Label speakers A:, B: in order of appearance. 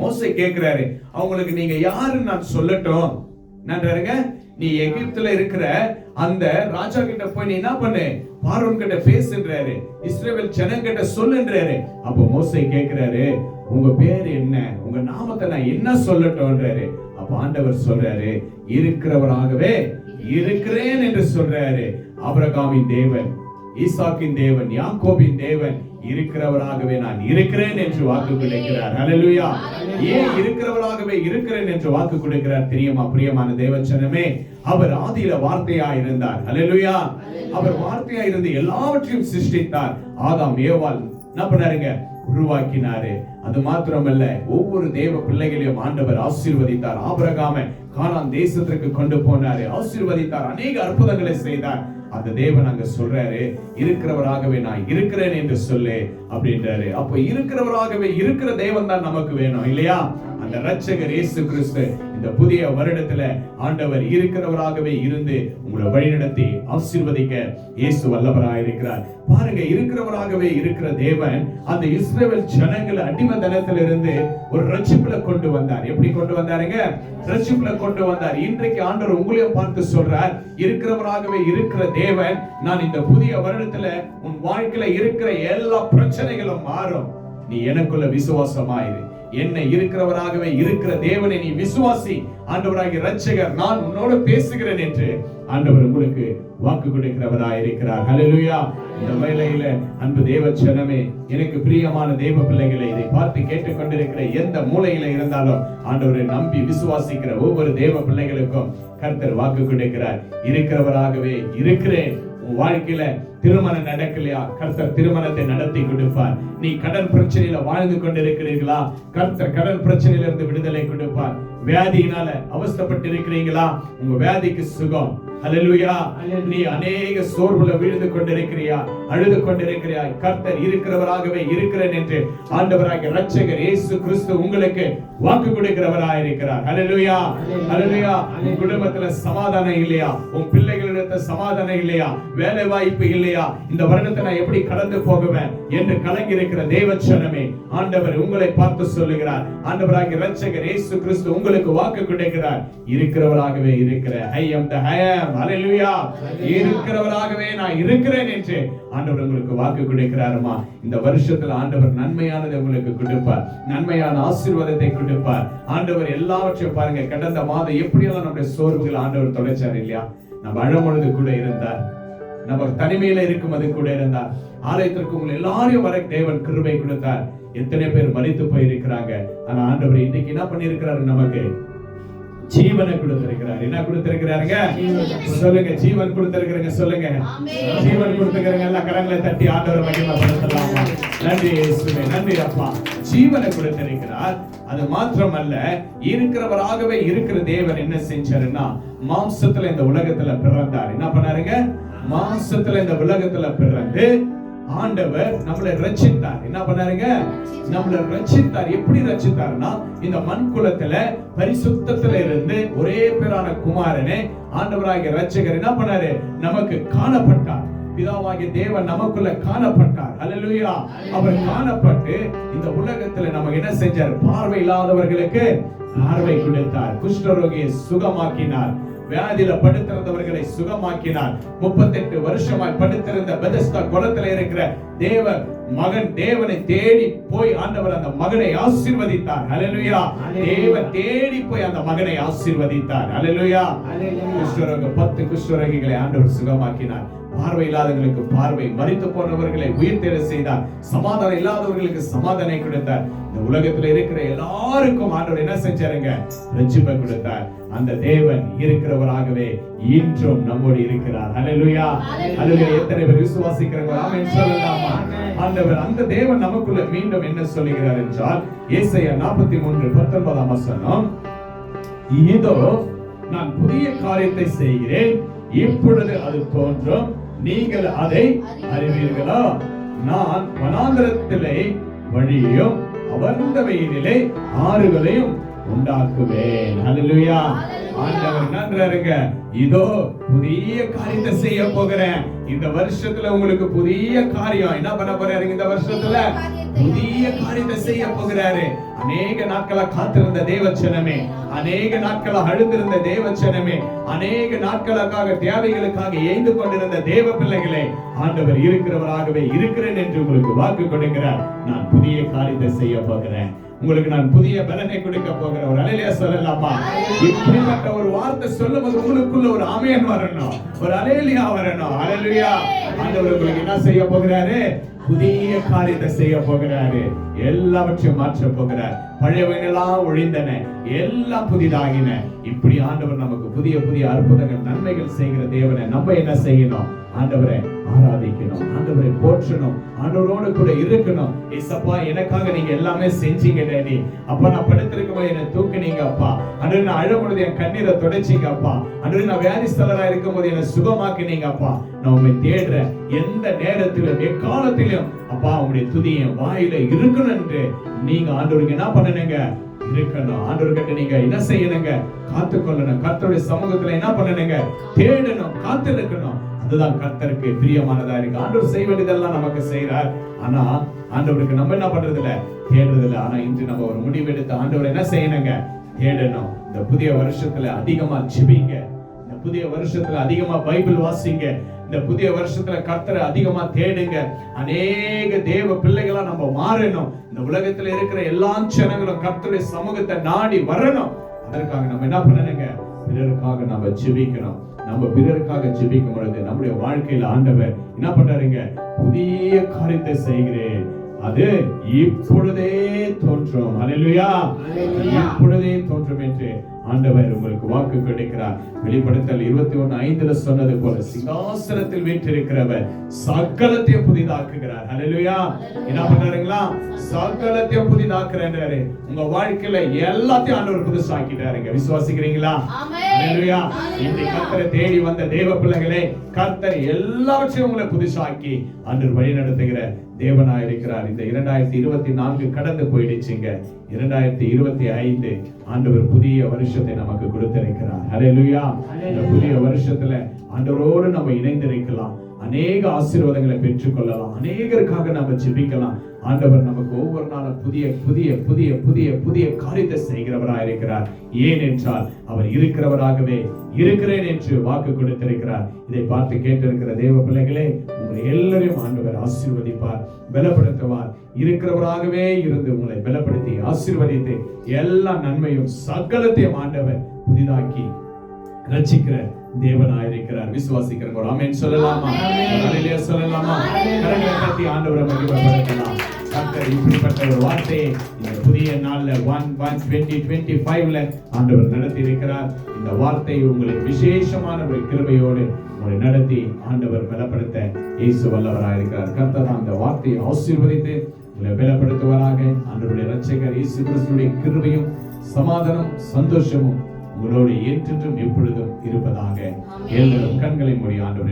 A: மோசை கேட்கிறாரு அவங்களுக்கு நீங்க யாருன்னு நான் சொல்லட்டும். நன்றாருங்க நீ எகிப்துல இருக்கிற அந்த ராஜா கிட்ட போய் நீ என்ன பண்ணு? பார்வன் கிட்ட பேசுன்றாரு இஸ்ரேல் ஜனங்கிட்ட சொல்லுன்றாரு. அப்ப மோசை கேக்குறாரு உங்க பேர் என்ன? உங்க நாமத்தை நான் என்ன சொல்லட்டும்ன்றாரு. அப்ப ஆண்டவர் சொல்றாரு இருக்கிறவராகவே இருக்கிறேன் என்று சொல்றாரு. ஆபிரகாமின் தேவன் ஈசாக்கின் தேவன் யாக்கோபின் தேவன் இருக்கிறவராகவே நான் இருக்கிறேன் என்று வாக்கு கொடுக்கிறார். ஹalleluya ஏன் இருக்கிறவராகவே இருக்கிறேன் என்று வாக்கு கொடுக்கிறார்? தெரியுமா பிரியமான தேவச்சனமே அவர் ஆதியில வார்த்தையா இருந்தார் ஹalleluya அவர் வார்த்தையா இருந்து எல்லாவற்றையும் சிருஷ்டித்தார். ஆதாம் ஏவாள் என்ன பண்ணாருங்க? உருவாக்கினாரு. அது மாத்திரமல்ல ஒவ்வொரு தேவ பிள்ளைகளையும் ஆண்டவர் ஆசீர்வதித்தார். ஆபரகாம காலாம் தேசத்திற்கு கொண்டு போனாரு. ஆசீர்வதித்தார். அநேக அற்புதங்களை செய்தார். அந்த தேவன் அங்க சொல்றாரு இருக்கிறவராகவே நான் இருக்கிறேன் என்று சொல்லு அப்படின்றாரு. அப்ப இருக்கிறவராகவே இருக்கிற தேவன் தான் நமக்கு வேணும் இல்லையா? அந்த ரட்சகர் இயேசு கிறிஸ்து. இந்த புதிய வருடத்துல ஆண்டவர் இருக்கிறவராகவே இருந்து உங்களை வழிநடத்தி ஆசீர்வதிக்க இயேசு வல்லவராக இருக்கிறார். பாருங்க இருக்கிறவராகவே இருக்கிற தேவன் அந்த இஸ்ரவேல் ஜனங்களை அடிமதனத்துல இருந்து ஒரு ரட்சிப்புல கொண்டு வந்தார். எப்படி கொண்டு வந்தாருங்க? ரட்சிப்புல கொண்டு வந்தார். இன்றைக்கு ஆண்டவர் உங்களையும் பார்த்து சொல்றார் இருக்கிறவராகவே இருக்கிற தேவன் நான் இந்த புதிய வருடத்துல உன் வாழ்க்கையில இருக்கிற எல்லா பிரச்சனைகளும் மாறும். நீ எனக்குள்ள விசுவாசமாயிரு. என்ன இருக்கிறவராகவே இருக்கிற தேவனை நீ விசுவாசி. ஆண்டவராகிய ரட்சகர் நான் உன்னோடு பேசுகிறேன் என்று ஆண்டவர் உங்களுக்கு வாக்கு கொடுக்கிறவராய் இருக்கிறார். ஹலலுயா இந்த வேலையில அன்பு தேவ எனக்கு பிரியமான தேவ பிள்ளைகளை இதை பார்த்து கேட்டுக்கொண்டிருக்கிற எந்த மூலையில இருந்தாலும் ஆண்டவரை நம்பி விசுவாசிக்கிற ஒவ்வொரு தேவ பிள்ளைகளுக்கும் கர்த்தர் வாக்கு கொடுக்கிறார். இருக்கிறவராகவே இருக்கிறேன். உன் வாழ்க்கையில திருமணம் நடக்கலையா? கர்த்தர் திருமணத்தை நடத்தி கொடுப்பார். நீ கடன் பிரச்சனையில வாழ்ந்து கொண்டிருக்கிறீர்களா? கர்த்தர் கடன் பிரச்சனையில இருந்து விடுதலை கொடுப்பார். வியாதியினால அவஸ்தப்பட்டு இருக்கிறீங்களா உங்க வியாதிக்கு சுகம். அலலுயா நீ அநேக சோர்வுல விழுந்து கொண்டிருக்கிறியா? அழுது கொண்டிருக்கிறியா? கர்த்தர் இருக்கிறவராகவே இருக்கிறேன் என்று ஆண்டவராக ரட்சகர் இயேசு கிறிஸ்து உங்களுக்கு வாக்கு கொடுக்கிறவராக இருக்கிறார் அலலுயா உன் குடும்பத்துல சமாதானம் இல்லையா? உன் சமாதானம் இல்லையா? வேலை வாய்ப்பு இல்லையா? இந்த வருடத்தை நான் எப்படி கடந்து போகுவேன் என்று கலங்கி இருக்கிற தேவச்சனமே ஆண்டவர் உங்களை பார்த்து சொல்லுகிறார். ஆண்டவராக ரட்சகர் இயேசு கிறிஸ்து உங்களுக்கு வாக்கு கிடைக்கிறார். இருக்கிறவராகவே இருக்கிற ஐ எம் த ஐ ஹalleluya இருக்கிறவராகவே நான் இருக்கிறேன் என்று ஆண்டவர் உங்களுக்கு வாக்கு கொடுக்கிறாருமா? இந்த வருஷத்துல ஆண்டவர் நன்மையானதை உங்களுக்கு கொடுப்பார். நன்மையான ஆசீர்வாதத்தை கொடுப்பார். ஆண்டவர் எல்லாவற்றையும் பாருங்க கடந்த மாதம் எப்படியெல்லாம் நம்முடைய சோர்வுகள் ஆண்டவர் தொலைச்சார் இல்லையா? நம்ம அழும்பொழுது கூட இருந்தார். நம்ம தனிமையில இருக்கும் அது கூட இருந்தார். ஆலயத்திற்கு உங்களை எல்லாரையும் வர தேவன் கிருபை கொடுத்தார். எத்தனை பேர் மறித்து போயிருக்கிறாங்க. ஆனா ஆண்டவர் இன்னைக்கு என்ன பண்ணிருக்கிறாரு நமக்கு? ஜீவனை கொடுத்திருக்கிறார். என்ன கொடுத்திருக்கிறாருங்க? சொல்லுங்க ஜீவன் கொடுத்திருக்கிறீங்க சொல்லுங்க. ஜீவன் கொடுத்திருக்கிறீங்க எல்லாம் கரங்களை தட்டி ஆண்டவர் மகிமைப்படுத்தலாமா. நன்றி நன்றி அப்பா. ஜீவனை கொடுத்திருக்கிறார். அது மாத்திரமல்ல இருக்கிறவராகவே இருக்கிற தேவன் என்ன செஞ்சாருன்னா மாம்சத்துல இந்த உலகத்துல பிறந்தார். என்ன பண்ணாருங்க? மாம்சத்துல இந்த உலகத்துல பிறந்து ஆண்டவர் நம்மளை ரட்சித்தார். என்ன பண்ணாருங்க? நம்மளை ரட்சித்தார். எப்படி ரச்சித்தார்னா இந்த மண் குலத்துல பரிசுத்தத்துல இருந்து ஒரே பேரான குமாரனே ஆண்டவராகிய ரட்சகர் என்ன பண்ணாரு? நமக்கு காணப்பட்டார். பிதாவாகிய தேவன் நமக்குள்ள காணப்பட்டார். அல்லேலூயா. அவர் காணப்பட்டு இந்த உலகத்துல நமக்கு என்ன செஞ்சார்? பார்வை இல்லாதவர்களுக்கு பார்வை கொடுத்தார். குஷ்டரோகியை சுகமாக்கினார். வியாதியில படுத்திருந்தவர்களை சுகமாக்கினார். முப்பத்தெட்டு வருஷமாய் படுத்திருந்த பெதஸ்தா குளத்துல இருக்கிற தேவ மகன் தேவனை தேடி போய் ஆண்டவர் அந்த மகனை ஆசீர்வதித்தார். ஹalleluya. தேவன் தேடி போய் அந்த மகனை ஆசீர்வதித்தார். ஹalleluya. குஷ்டரோக பத்து குஷ்டரோகிகளை ஆண்டவர் சுகமாக்கினார். பார்வை இல்லாதவர்களுக்கு பார்வை மறித்து போனவர்களை உயிர்த்தெழ செய்தார். சமாதானம் இல்லாதவர்களுக்கு சமாதானம் கொடுத்தார். இந்த உலகத்துல இருக்கிற எல்லாருக்கும் ஆண்டவர் என்ன செஞ்சாருங்க? ரட்சிப்பை கொடுத்தார். அந்த தேவன் இருக்கிறவராகவே இன்றும் நம்மோடு இருக்கிறார். ஹalleluya ஹalleluya எத்தனை பேர் விசுவாசிக்கிறாங்க? ஆமென் சொல்லலாமா? ஆண்டவர் அந்த தேவன் நமக்குள்ள மீண்டும் என்ன சொல்லுகிறார் என்றால் ஏசாயா 43 19 வசனம் இதோ நான் புதிய காரியத்தை செய்கிறேன். இப்பொழுது அது தோன்றும். நீங்கள் அதை அறிவீர்களா? நான் வனாந்தரத்திலே வழியையும் அமர்ந்த ஆறுகளையும் உண்டாக்குவேன். அதுலயா ஆண்டவர் நன்றாருங்க. இதோ புதிய காரியத்தை செய்ய போகிறேன். இந்த வருஷத்துல உங்களுக்கு புதிய காரியம். என்ன பண்ண போறாரு இந்த வருஷத்துல? புதிய காரியத்தை செய்ய போகிறாரு. அநேக நாட்களா காத்திருந்த தேவச்சனமே. அநேக நாட்களா அழுந்திருந்த தேவச்சனமே. அநேக நாட்களுக்காக தேவைகளுக்காக ஏய்ந்து கொண்டிருந்த தேவ பிள்ளைகளே ஆண்டவர் இருக்கிறவராகவே இருக்கிறேன் என்று உங்களுக்கு வாக்கு கொடுக்கிறார். நான் புதிய காரியத்தை செய்ய போகிறேன். உங்களுக்கு நான் புதிய பலனை கொடுக்க போகிறேன். ஒரு அலையிலே சொல்லலாமா? இப்படிப்பட்ட ஒரு வார்த்தை சொல்லும்போது உங்களுக்குள்ள ஒரு ஆமையன் வரணும். ஒரு அலேலியா வரணும். அலையிலியா ஆண்டவர் உங்களுக்கு என்ன செய்ய போகிறாரு? புதிய காரியத்தை செய்ய போகிறாரு. எல்லாவற்றையும் மாற்ற போகிறார். பழையவைகளெல்லாம் ஒழிந்தன. எல்லாம் புதிதாகின. இப்படி ஆண்டவர் நமக்கு புதிய புதிய அற்புதங்கள் நன்மைகள் செய்கிற தேவனை நம்ம என்ன செய்யணும்? ஆண்டவரை ஆராதிக்கணும். ஆண்டவரை போற்றணும். ஆண்டவரோடு கூட இருக்கணும். ஏசப்பா எனக்காக நீங்க எல்லாமே செஞ்சீங்க டேடி. அப்பா நான் படுத்திருக்கும் போது என்னை தூக்குனீங்க அப்பா. அன்று நான் அழும் பொழுது என் கண்ணீரை துடைச்சிங்க அப்பா. அன்று நான் வியாதிஸ்தலரா இருக்கும் போது என்னை சுகமாக்கினீங்க அப்பா. நான் உண்மை தேடுறேன் எந்த நேரத்திலும் எக்காலத்திலும் அப்பா உங்களுடைய துதிய வாயில இருக்கணும் என்று நீங்க ஆண்டவருக்கு என்ன பண்ணணுங்க? இருக்கணும். ஆண்டவர் கிட்ட நீங்க என்ன செய்யணுங்க? காத்து கொள்ளணும். கர்த்தருடைய சமூகத்துல என்ன பண்ணணுங்க? தேடணும். காத்து இருக்கணும் அதுதான் கர்த்தருக்கு பிரியமானதா இருக்கு. ஆண்டவர் செய்ய வேண்டியதெல்லாம் நமக்கு செய்யறார் ஆனா ஆண்டவருக்கு நம்ம என்ன பண்றது இல்ல தேடுறது இல்ல ஆனா இன்று நம்ம ஒரு முடிவு எடுத்து ஆண்டவர் என்ன செய்யணுங்க? தேடணும். இந்த புதிய வருஷத்துல அதிகமா ஜிபிங்க. இந்த புதிய வருஷத்துல அதிகமா பைபிள் வாசிங்க. இந்த புதிய வருஷத்துல கர்த்தரை அதிகமா தேடுங்க. அநேக தேவ பிள்ளைகளா நம்ம மாறணும். இந்த உலகத்துல இருக்கிற எல்லா ஜனங்களும் கர்த்தருடைய சமூகத்தை நாடி வரணும். அதற்காக நம்ம என்ன பண்ணணுங்க? பிறருக்காக நம்ம ஜெபிக்கணும். நம்ம பிறருக்காக ஜெபிக்கும் பொழுது நம்முடைய வாழ்க்கையில ஆண்டவர் என்ன பண்றாருங்க? புதிய காரியத்தை செய்கிறேன். அது இப்பொழுதே தோன்றும். அல்லேலூயா இப்பொழுதே தோன்றும் என்று ஆண்டவர் உங்களுக்கு வாக்கு கொடுக்கிறார். வெளிப்படுத்தல் இருபத்தி ஒண்ணு ஐந்துல சொன்னது போல சிங்காசனத்தில் வீற்றிருக்கிறவர் சகலத்தையும் புதிதாக்குகிறார். அல்லேலூயா என்ன பண்றாருங்களா சகலத்தையும் புதிதாக்குறாரு உங்க வாழ்க்கையில எல்லாத்தையும் ஆண்டவர் புதுசாக்கிட்டாருங்க. விசுவாசிக்கிறீங்களா? அல்லேலூயா இந்த கர்த்தரை தேடி வந்த தேவ பிள்ளைகளே கர்த்தர் எல்லாவற்றையும் உங்களை புதுசாக்கி அன்று வழி நடத்துகிற தேவனா இருக்கிறார் இந்த இரண்டாயிரத்தி இருபத்தி நான்கு கடந்து போயிடுச்சுங்க. இரண்டாயிரத்தி இருபத்தி ஐந்து ஆண்டவர் புதிய வருஷத்தை நமக்கு கொடுத்திருக்கிறார். ஹalleluya இந்த புதிய வருஷத்துல ஆண்டவரோடு நம்ம இணைந்திருக்கலாம். அநேக ஆசீர்வாதங்களை பெற்றுக்கொள்ளலாம். அநேகருக்காக நம்ம ஜெபிக்கலாம். ஆண்டவர் நமக்கு ஒவ்வொரு நாளும் புதிய புதிய புதிய புதிய புதிய காரியத்தை செய்கிறவராக இருக்கிறார். ஏன் என்றால் அவர் இருக்கிறவராகவே இருக்கிறேன் என்று வாக்கு கொடுத்திருக்கிறார். இதை பார்த்து கேட்டிருக்கிற தேவ பிள்ளைகளே உங்களை எல்லாரையும் ஆண்டவர் ஆசீர்வதிப்பார் பலப்படுத்துவார். இருக்கிறவராகவே இருந்து உங்களை பலப்படுத்தி ஆசீர்வதித்து எல்லா நன்மையும் சகலத்தையும் ஆண்டவர் புதிதாக்கி ரட்சிக்கிற தேவனாயிருக்கிறார். விசுவாசிக்கிறவங்க ஆமென். சொல்லலாமா? அல்லேலூயா சொல்லலாமா? கரங்களை தட்டி ஆண்டவரை மகிமைப்படுத்தலாம். கர்த்தர் இப்படிப்பட்ட ஒரு வார்த்தையை இந்த புதிய நாள்ல ஒன் ஒன் டுவெண்ட்டி டுவெண்ட்டி ஃபைவ்ல ஆண்டவர் நடத்தி இருக்கிறார் இந்த வார்த்தை உங்களுக்கு விசேஷமான ஒரு கிருபையோடு உங்களை நடத்தி ஆண்டவர் பலப்படுத்த இயேசு வல்லவராக இருக்கிறார் கர்த்தர் அந்த வார்த்தையை ஆசீர்வதித்து உங்களை பலப்படுத்துவராக. ஆண்டவருடைய இரட்சகர் இயேசு கிறிஸ்துடைய கிருபையும் சமாதானம் சந்தோஷமும் உங்களோடு என்றென்றும் எப்பொழுதும் இருப்பதாக எல்லாரும் கண்களை மூடி ஆண்டவரை